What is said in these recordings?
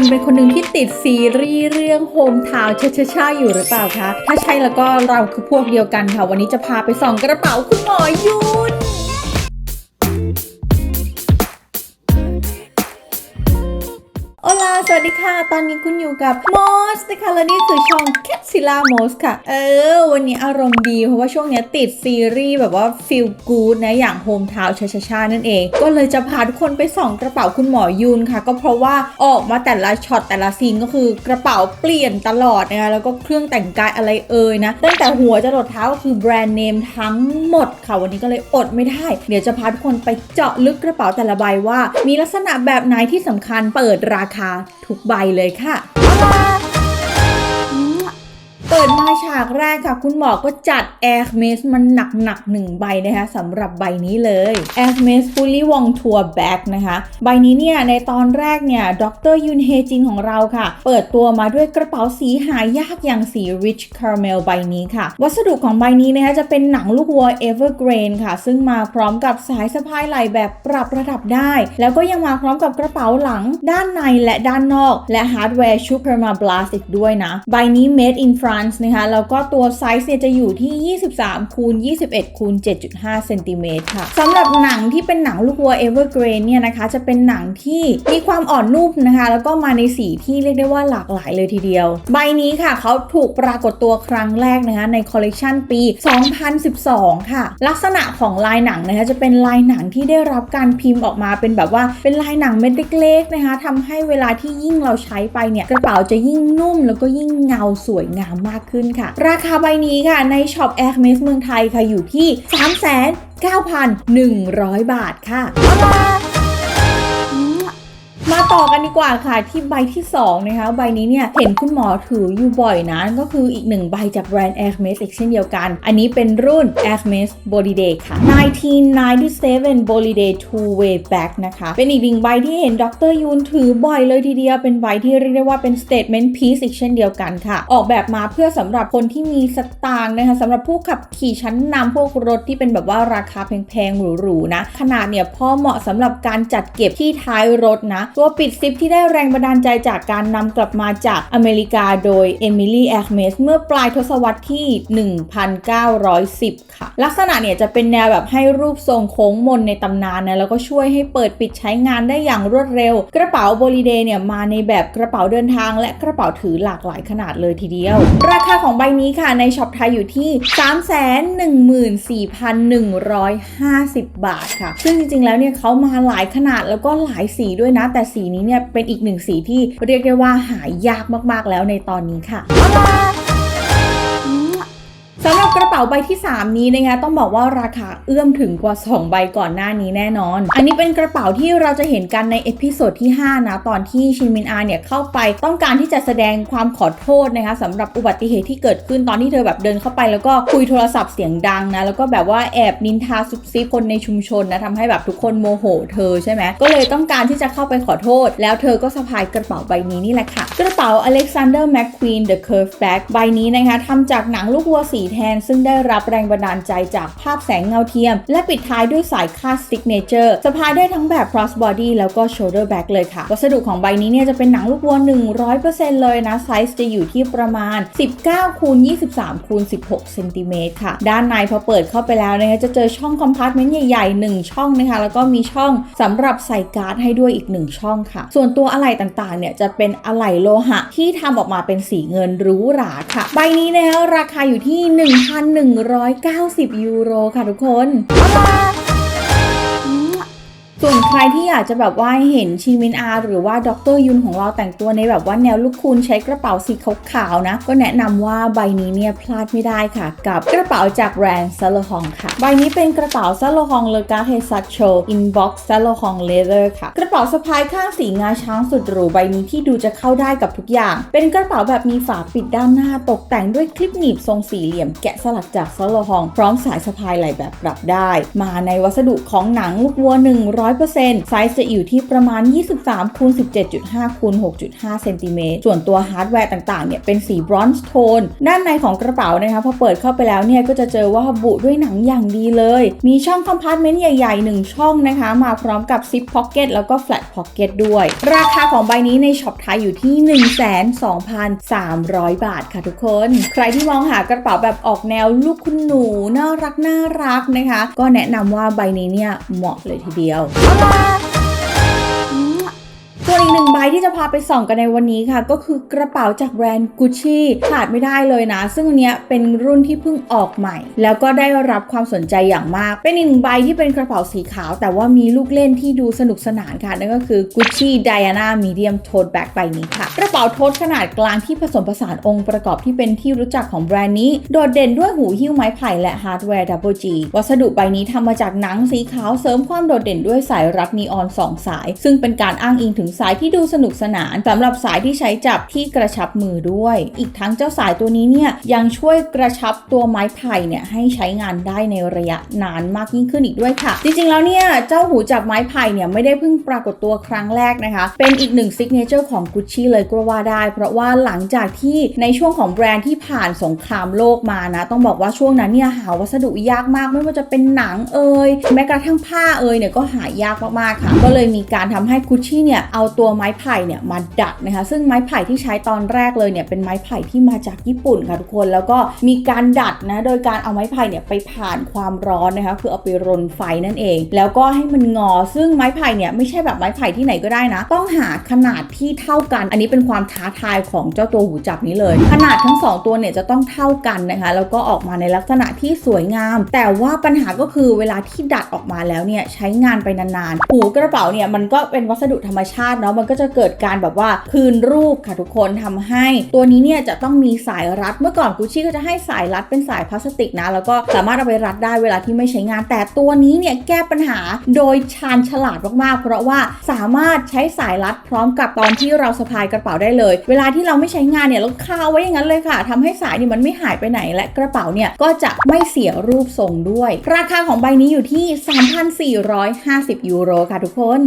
คุณเป็นคนหนึ่งที่ติดซีรีส์เรื่องโฮมทาวน์ชาชาชาอยู่หรือเปล่าคะ ถ้าใช่แล้วก็เราคือพวกเดียวกันค่ะ วันนี้จะพาไปส่องกระเป๋าคุณหมอยุน สวัสดีค่ะ ตอนนี้คุณอยู่กับมอสนะคะและนี่คือช่อง c a t s i l l a m o s ค่ะ เออ วันนี้อารมณ์ดี เพราะว่าช่วงนี้ติดซีรีส์แบบว่า feel good นะอย่าง Home Town ชาชาชานั่นเอง ก็เลยจะพาทุกคนไปส่องกระเป๋าคุณหมอยุนค่ะ ก็เพราะว่าออกมาแต่ละช็อตแต่ละซีนก็คือกระเป๋าเปลี่ยนตลอดนะคะแล้วก็เครื่องแต่งกายอะไรเอ่ยนะตั้งแต่หัวจรดเท้าก็คือแบรนด์เนมทั้งหมดค่ะวันนี้ก็เลยอดไม่ได้ เดี๋ยวจะพาทุกคนไปเจาะลึกกระเป๋าแต่ละใบว่า มีลักษณะแบบไหนที่สำคัญเปิดราคาทุกใบเลยค่ะ เปิดมาฉากแรกค่ะ คุณหมอก็จัด Air m e s มันหนักๆหนึ่งใบนะคะสำหรับใบนี้เลย Air m e s Fully Wong Tour Bag นะคะ ใบนี้เนี่ย ในตอนแรกเนี่ยดรยุนเฮจินของเราค่ะ เปิดตัวมาด้วยกระเป๋าสีหายากอย่างสี Rich Caramel ใบนี้ค่ะ วัสดุของใบนี้นะคะจะเป็นหนังลูกวัว Evergreen ค่ะ ซึ่งมาพร้อมกับสายสะพายไหล่แบบปรับระดับได้ แล้วก็ยังมาพร้อมกับกระเป๋าหลังด้านในและด้านนอก และฮาร์ดแวร์ชูเปอร์มาบลาสอีกด้วยนะ ใบนี้ made in France นะคะแล้วก็ตัวไซส์เนี่ยจะอยู่ที่ 23คูณ21คูณ7.5เซนติเมตรค่ะสำหรับหนังที่เป็นหนังลูกวัว Evergreen เนี่ยนะคะจะเป็นหนังที่มีความอ่อนนุ่มนะคะ แล้วก็มาในสีที่เรียกได้ว่าหลากหลายเลยทีเดียว ใบนี้ค่ะเขาถูกปรากฏตัวครั้งแรกนะคะในคอลเลกชันปี 2012 ค่ะ ลักษณะของลายหนังนะคะจะเป็นลายหนังที่ได้รับการพิมพ์ออกมาเป็นแบบว่าเป็นลายหนังเม็ดเล็กๆนะคะทำให้เวลาที่ยิ่งเราใช้ไปเนี่ยกระเป๋าจะยิ่งนุ่มแล้วก็ยิ่งเงาสวยงามมากขึ้นค่ะ ราคาใบนี้ค่ะในช็อปแอร์เมสเมืองไทยค่ะอยู่ที่ 3,9,100 บาทค่ะ มาต่อกันดีกว่าค่ะที่ใบที่ 2 นะคะ ใบนี้เนี่ย เห็นคุณหมอถืออยู่บ่อยนะก็คืออีกหนึ่งใบจากแบรนด์ Hermes อีกเช่นเดียวกัน อันนี้เป็นรุ่น Hermes Boliday ค่ะ 1997 Boliday Two Way Back นะคะ เป็นอีกหนึ่งใบที่เห็นดรยูนถือบ่อยเลยทีเดียว เป็นใบที่เรียกได้ว่าเป็น statement piece อีกเช่นเดียวกันค่ะ ออกแบบมาเพื่อสำหรับคนที่มีสตางค์นะคะสำหรับผู้ขับขี่ชั้นนำพวกรถที่เป็นแบบว่าราคาแพงๆหรูๆนะขนาดเนี่ยพอเหมาะสำหรับการจัดเก็บที่ท้ายรถนะตัวปิดซิปที่ได้แรงบันดาลใจจากการนำกลับมาจากอเมริกาโดยเอมิลี่แอคเมสเมื่อปลายทศวรรษที่ 1910 ค่ะ ลักษณะเนี่ยจะเป็นแนวแบบให้รูปทรงโค้งมนในตำนานนะแล้วก็ช่วยให้เปิดปิดใช้งานได้อย่างรวดเร็ว กระเป๋าโบลิเดเนี่ยมาในแบบกระเป๋าเดินทาง และกระเป๋าถือหลากหลายขนาดเลยทีเดียว ราคาของใบนี้ค่ะในช็อปไทยอยู่ที่ 314,150 บาทค่ะ ซึ่งจริงๆแล้วเนี่ยเขามาหลายขนาดแล้วก็หลายสีด้วยนะแต่สีนี้เนี่ยเป็นอีกหนึ่งสีที่เรียกได้ว่าหายากมากๆแล้วในตอนนี้ค่ะสำหรับกระ ป๋าใบที่ 3 นี้นะคะต้องบอกว่าราคาเอื้อมถึงกว่า 2 ใบก่อนหน้านี้แน่นอน อันนี้เป็นกระเป๋าที่เราจะเห็นกันในเอพิโซดที่ 5 นะ ตอนที่ชินมินอาเนี่ยเข้าไปต้องการที่จะแสดงความขอโทษนะคะสำหรับอุบัติเหตุที่เกิดขึ้นตอนที่เธอแบบเดินเข้าไป แล้วก็คุยโทรศัพท์เสียงดังนะแล้วก็แบบว่าแอบนินทาซุบซิบคนในชุมชนนะทำให้แบบทุกคนโมโห เธอใช่ไหมก็เลยต้องการที่จะเข้าไปขอโทษ แล้วเธอก็สะพายกระเป๋าใบนี้นี่แหละค่ะ กระเป๋า Alexander McQueen The Curve Bag ใบนี้นะคะทำจากหนังลูกวัวสีแทนซึ่งได้รับแรงบันดาลใจจากภาพแสงเงาเทียม และปิดท้ายด้วยสายคาด Signature สะพายได้ทั้งแบบ cross body แล้วก็ shoulder bag เลยค่ะ วัสดุของใบนี้เนี่ยจะเป็นหนังลูกวัว 100%เลยนะ ไซส์จะอยู่ที่ประมาณ 19คูณ23คูณ16เซนติเมตรค่ะ ด้านในพอเปิดเข้าไปแล้วนะคะจะเจอช่องคอมพาร์ตเมนต์ใหญ่ๆ 1 ช่องนะคะ แล้วก็มีช่องสำหรับใส่การ์ดให้ด้วยอีก 1 ช่องค่ะ ส่วนตัวอะไหล่ต่างๆ เนี่ยจะเป็นอะไหล่โลหะที่ทำออกมาเป็นสีเงินหรูหราค่ะ ใบนี้นะคะราคาอยู่ที่190 ยูโรค่ะทุกคน ส่วนใครที่อยากจะแบบว่าเห็นชินมินอาหรือว่าดรยุนของเราแต่งตัวในแบบว่าแนวลูกคุณใช้กระเป๋าสีขาวๆนะ ก็แนะนำว่าใบนี้เนี่ยพลาดไม่ได้ค่ะ กับกระเป๋าจากแบรนด์ซาโลฮองค่ะ ใบนี้เป็นกระเป๋าซาโลฮองเลกาเฮซัตโชอินบ็อกซ์ซาโลฮองเลเ h อร์ค่ะ กระเป๋าสะพายข้างสีงาช้างสุดหรูใบนี้ที่ดูจะเข้าได้กับทุกอย่าง เป็นกระเป๋าแบบมีฝาปิดด้านหน้าตกแต่งด้วยคลิปหนีบทรงสี่เหลี่ยมแกะสลักจากซาโลฮองพร้อมสายสะพายไหล่แบบปรับได้ มาในวัสดุของหนังลูกวัว100%ไซส์จะอยู่ที่ประมาณ 23คูณ17.5คูณ6.5เซนติเมตรส่วนตัวฮาร์ดแวร์ต่างๆเนี่ยเป็นสีบรอนซ์โทนด้านในของกระเป๋านะคะพอเปิดเข้าไปแล้วเนี่ยก็จะเจอว่าบุด้วยหนังอย่างดีเลย มีช่องคอมพาร์ตเมนต์ใหญ่ๆ 1 ช่องนะคะ มาพร้อมกับซิปพ็อกเก็ตแล้วก็แฟลตพ็อกเก็ตด้วย ราคาของใบนี้ในช็อปไทยอยู่ที่ 122,300 บาทค่ะทุกคน ใครที่มองหากระเป๋าแบบออกแนวลูกคุณหนูน่ารักน่ารักนะคะ ก็แนะนำว่าใบนี้เนี่ยเหมาะเลยทีเดียวส่วนอี กหนึ่งใบที่จะพาไปส่องกันในวันนี้ค่ะ ก็คือกระเป๋าจากแบรนด์ Gucci ขาดไม่ได้เลยนะ ซึ่งอันเนี้ยเป็นรุ่นที่เพิ่งออกใหม่ แล้วก็ได้รับความสนใจอย่างมาก เป็นอีกหนึ่งใบที่เป็นกระเป๋าสีขาว แต่ว่ามีลูกเล่นที่ดูสนุกสนานค่ะ นั่นก็คือ Gucci Diana Medium Tote Bag ใบนี้ค่ะ กระเป๋าโทษขนาดกลางที่ผสมผสานองค์ประกอบที่เป็นที่รู้จักของแบรนด์นี้ โดดเด่นด้วยหูหิ้วไม้ไผ่และฮาร์ดแวร์ Double G วัสดุใบนี้ทำมาจากหนังสีขาวเสริมความโดดเด่นด้วยสายรัดนีออนสองสาย ซึ่งเป็นการอ้างอิงถึงสายที่ดูสนุกสนานสำหรับสายที่ใช้จับที่กระชับมือด้วย อีกทั้งเจ้าสายตัวนี้เนี่ยยังช่วยกระชับตัวไม้ไผ่เนี่ยให้ใช้งานได้ในระยะนานมากยิ่งขึ้นอีกด้วยค่ะ จริงๆแล้วเนี่ยเจ้าหูจับไม้ไผ่เนี่ยไม่ได้เพิ่งปรากฏตัวครั้งแรกนะคะ เป็นอีกหนึ่งซิกเนเจอร์ของ Gucci เลยก็ว่าได้ เพราะว่าหลังจากที่ในช่วงของแบรนด์ที่ผ่านสงครามโลกมานะ ต้องบอกว่าช่วงนั้นเนี่ยหาวัสดุยากมากไม่ว่าจะเป็นหนังเอ่ยแม้กระทั่งผ้าเอ่ยเนี่ยก็หายากมากๆค่ะ ก็เลยมีการทำให้ Gucci เนี่ยเอาตัวไม้ไผ่เนี่ยมาดัดนะคะ ซึ่งไม้ไผ่ที่ใช้ตอนแรกเลยเนี่ยเป็นไม้ไผ่ที่มาจากญี่ปุ่นค่ะทุกคน แล้วก็มีการดัดนะโดยการเอาไม้ไผ่เนี่ยไปผ่านความร้อนนะคะ คือเอาไปรนไฟนั่นเอง แล้วก็ให้มันงอ ซึ่งไม้ไผ่เนี่ยไม่ใช่แบบไม้ไผ่ที่ไหนก็ได้นะ ต้องหาขนาดที่เท่ากัน อันนี้เป็นความท้าทายของเจ้าตัวหูจับนี้เลย ขนาดทั้งสองตัวเนี่ยจะต้องเท่ากันนะคะ แล้วก็ออกมาในลักษณะที่สวยงาม แต่ว่าปัญหาก็คือเวลาที่ดัดออกมาแล้วเนี่ยใช้งานไปนานๆหูกระเป๋าเนี่ยมันก็เป็นวัสดุธรรมชาติเนาะมันก็จะเกิดการแบบว่าคืนรูปค่ะทุกคนทำให้ ตัวนี้เนี่ยจะต้องมีสายรัดเมื่อก่อนกุชชี่ก็จะให้สายรัดเป็นสายพลาสติกนะ แล้วก็สามารถเอาไปรัดได้เวลาที่ไม่ใช้งาน แต่ตัวนี้เนี่ยแก้ปัญหาโดยชาญฉลาดมากๆ เพราะว่าสามารถใช้สายรัดพร้อมกับตอนที่เราสะพายกระเป๋าได้เลย เวลาที่เราไม่ใช้งานเนี่ยเราคาไว้อย่างนั้นเลยค่ะทำให้สายเนี่ยมันไม่หายไปไหนและกระเป๋าเนี่ยก็จะไม่เสียรูปทรงด้วย ราคาของใบนี้อยู่ที่ 3,450 ยูโรค่ะทุกคน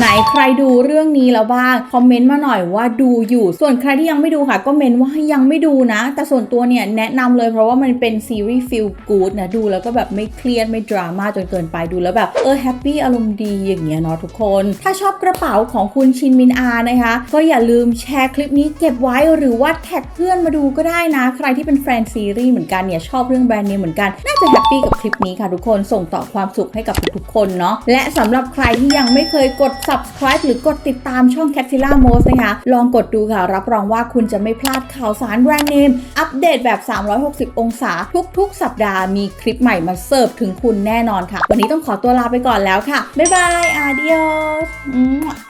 ไหนใครดูเรื่องนี้แล้วบ้างคอมเมนต์มาหน่อยว่าดูอยู่ ส่วนใครที่ยังไม่ดูค่ะ ก็เมนว่ายังไม่ดูนะ แต่ส่วนตัวเนี่ยแนะนำเลยเพราะว่ามันเป็นซีรีส์ฟิลกู๊ดนะดูแล้วก็แบบไม่เครียดไม่ดราม่าจนเกินไปดูแล้วแบบเออแฮปปี้อารมณ์ดีอย่างเงี้ยเนาะทุกคน ถ้าชอบกระเป๋าของคุณชินมินอานะคะ ก็อย่าลืมแชร์คลิปนี้เก็บไว้หรือว่าแท็กเพื่อนมาดูก็ได้นะ ใครที่เป็นแฟนซีรีส์เหมือนกันเนี่ยชอบเรื่องแบรนด์เนมเหมือนกันน่าจะแฮปปี้กับคลิปนี้ค่ะทุกคนส่งต่อความสุขให้กับทุกๆคนเนาะและสำหรับใครที่ยังไม่เคยกด subscribe หรือกดติดตามช่อง c a t i l a m o s นะคะ ลองกดดูค่ะ รับรองว่าคุณจะไม่พลาดข่าวสารแบรนด์เนม อัปเดตแบบ 360 องศา ทุกๆ สัปดาห์มีคลิปใหม่มาเสิร์ฟถึงคุณแน่นอนค่ะ วันนี้ต้องขอตัวลาไปก่อนแล้วค่ะ บ๊ายบายอาเดียส